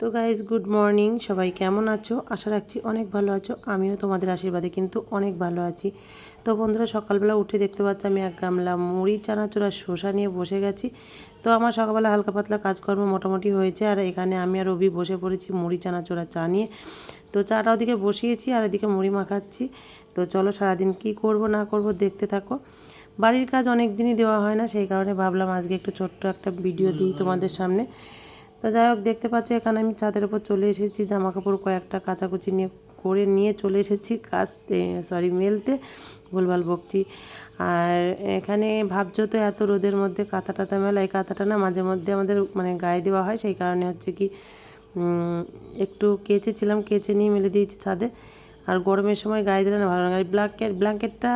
তো guys good morning সবাই কেমন আছো? আশা রাখছি অনেক ভালো আছো। আমিও তোমাদের আশীর্বাদে কিন্তু অনেক ভালো আছি। তো বন্ধুরা, সকালবেলা উঠে দেখতে পাচ্ছ আমি এক গামলা মুড়ি, চানাচুর আর শসা নিয়ে বসে গেছি। তো আমার সকালবেলা হালকা পাতলা কাজকর্ম মোটামুটি হয়েছে আর এখানে আমি আর রবি বসে পড়েছি মুড়ি, চানাচুর আর চা নিয়ে। তো চাটা ওদিকে বসিয়েছি আর এদিকে মুড়ি মাখাচ্ছি। তো চলো সারাদিন কি করব, না করব দেখতে থাকো। বাড়ির কাজ অনেক দিনই দেওয়া হয় না, সেই কারণে ভাবলাম আজকে একটু ছোট্ট একটা ভিডিও দিই তোমাদের সামনে। তো যাই হোক, দেখতে পাচ্ছি, এখানে আমি ছাদের উপর চলে এসেছি জামা কাপড় কয়েকটা কাচাকুচি নিয়ে করে নিয়ে চলে এসেছি কাচতে সরি মেলতে ভুলভাল বকছি। আর এখানে ভাবছ তো এত রোদের মধ্যে কাঁথা টাতা মেলা এই কাঁথাটা না মাঝে মধ্যে আমাদের মানে গায়ে দেওয়া হয়, সেই কারণে হচ্ছে কি একটু কেচেছিলাম, কেচে নিয়ে মেলে দিয়েছি ছাদে। আর গরমের সময় গায়ে দিলে না ভালো লাগে ব্ল্যাঙ্কেট ব্ল্যাঙ্কেটটা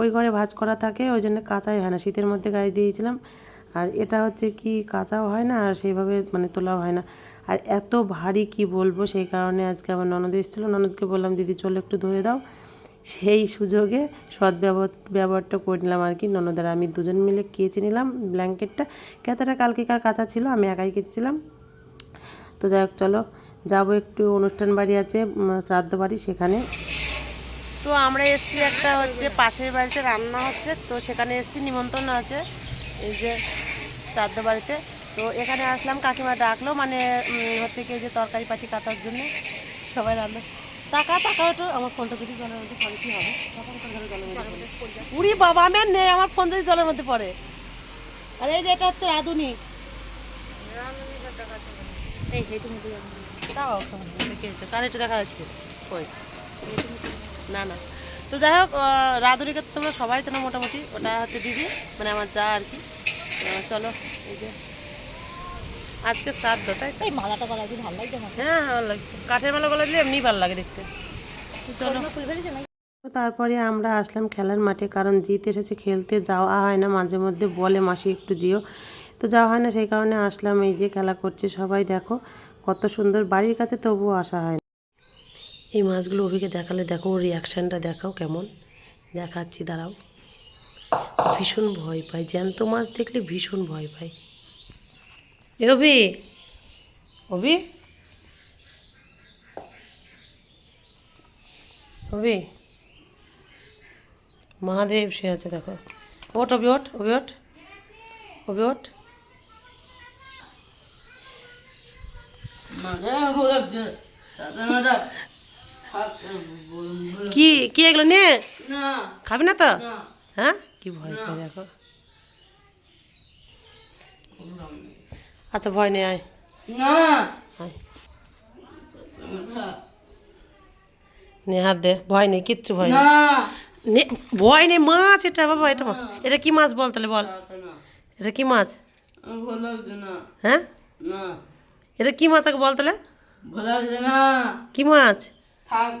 ওই ঘরে ভাঁজ করা থাকে, ওই জন্য কাঁচাই হয় না, শীতের মধ্যে গায়ে দিয়েছিলাম। আর এটা হচ্ছে কি কাঁচাও হয় না, আর সেইভাবে মানে তোলাও হয় না। আর এত ভারী কি বলব, সেই কারণে আজকে আমার ননদ এসেছিল। ননদকে বললাম, দিদি, চলো একটু ধরে দাও। সেই সুযোগে সৎ ব্যবহার ব্যবহারটা করে নিলাম আর কি ননদার আমি দুজন মিলে কেচে নিলাম ব্ল্যাঙ্কেটটা। কেতাটা কালকেকার কাঁচা ছিল, আমি একাই কেচেছিলাম। তো যাই হোক, চলো যাব একটু অনুষ্ঠান বাড়ি আছে শ্রাদ্ধ বাড়ি সেখানে। তো আমরা এসছি একটা হচ্ছে পাশের বাড়িতে রান্না হচ্ছে, তো সেখানে এসছি, নিমন্ত্রণ আছে। এই যে শ্রাদ্ধ বাড়িতে। তো এখানে আসলাম, কাকিমা ডাকলো মানে হচ্ছে কি যে তরকারি পাটি কাটার জন্য সবাই রান্না। টাকা টাকা একটু আমার ফোনটা যদি জলের মধ্যে পড়ে, কি হবে। উড়ি বাবা, আমি আর নেই, আমার ফোন যদি জলের মধ্যে পড়ে। আর এই যে এটা হচ্ছে রাধুনি। এই এইটু মধ্যে দাও দেখে কার একটু দেখা যাচ্ছে? কই? না না। তো যাই হোক আহ, রাধুনিকে তো তোমরা সবাই চেনো মোটামুটি। ওটা হচ্ছে দিদি মানে আমার যা আর কি। চলো এই যে। আজকে শ্রাদ্ধ তাই তো? এই মালাটা গলা দিয়ে ভালো লাগছে হ্যাঁ ভালো লাগছে। কাঠের মালা গলা দিলে এমনি ভালো লাগে দেখতে। চলো। তারপরে আমরা আসলাম খেলার মাঠে কারণ জিত এসেছে খেলতে। যাওয়া হয় না মাঝে মধ্যে বলে মাসি একটু যেও। তো যাওয়া হয় না সেই কারণে আসলাম। এই যে খেলা করছে সবাই দেখো। কত সুন্দর বাড়ির কাছে তবুও আসা হয় না। এই মাছগুলো অভিকে দেখালে দেখো ওর রিয়াকশানটা দেখাও কেমন দেখাচ্ছি দাঁড়াও ভীষণ ভয় পায় জ্যান্ত মাছ দেখলে ভীষণ ভয় পায় এ অভি অভি অভি মহাদেব সে আছে দেখো ওট অবি ওট অবি ওট অবি ওট কি কি এগুলো নে। খাবি না তো? হ্যাঁ? কি ভয় পায় দেখো। আচ্ছা ভয় নেই আয়। আয়। নে হাত দে ভয় নেই কিচ্ছু ভয় নেই। নে ভয় নেই মাছ এটা বাবা এটা এটা কি মাছ বল তাহলে বল। এটা কি মাছ? না। হ্যাঁ? এটা কি মাছ আগে বল তাহলে? কি মাছ? থাক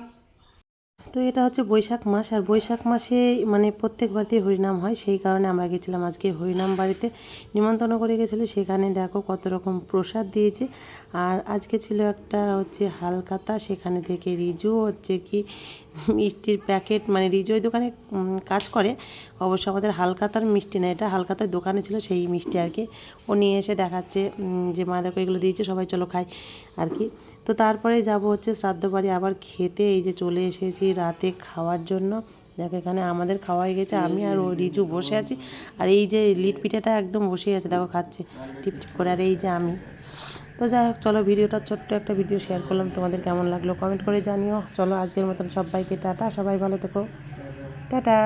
তো এটা হচ্ছে বৈশাখ মাস, আর বৈশাখ মাসে মানে প্রত্যেক বাড়িতে হরিনাম হয়, সেই কারণে আমরা গেছিলাম আজকে হরিনাম বাড়িতে। নিমন্ত্রণ করে গেছিল, সেখানে দেখো কত রকম প্রসাদ দিয়েছে। আর আজকে ছিল একটা হচ্ছে হালকাতা, সেখানে থেকে রিজু হচ্ছে কি, মিষ্টির প্যাকেট মানে রিজু ওই দোকানে কাজ করে। অবশ্য আমাদের হালকাতার মিষ্টি না, এটা হালকাতার দোকানে ছিল সেই মিষ্টি আর কি। ও নিয়ে এসে দেখাচ্ছে যে মা দেখো এগুলো দিয়েছে, সবাই চলো খাই আর কি। তো তারপরে যাব হচ্ছে শ্রাদ্ধ বাড়ি আবার খেতে এই যে চলে এসেছি রাতে খাওয়ার জন্য। দেখো, এখানে আমাদের খাওয়াই গেছে, আমি আর ও রিজু বসে আছি। আর এই যে লিট পিঠাটা একদম বসে আছে, দেখো খাচ্ছে। টিপ টিপ করে, আর এই যে আমি। তো যাই হোক, চলো ভিডিওটা, ছোট্ট একটা ভিডিও শেয়ার করলাম। তোমাদের কেমন লাগল? কমেন্ট করে জানিও। চলো আজকের মতন সবাইকে টাটা, সবাই ভালো থেকো। টাটা।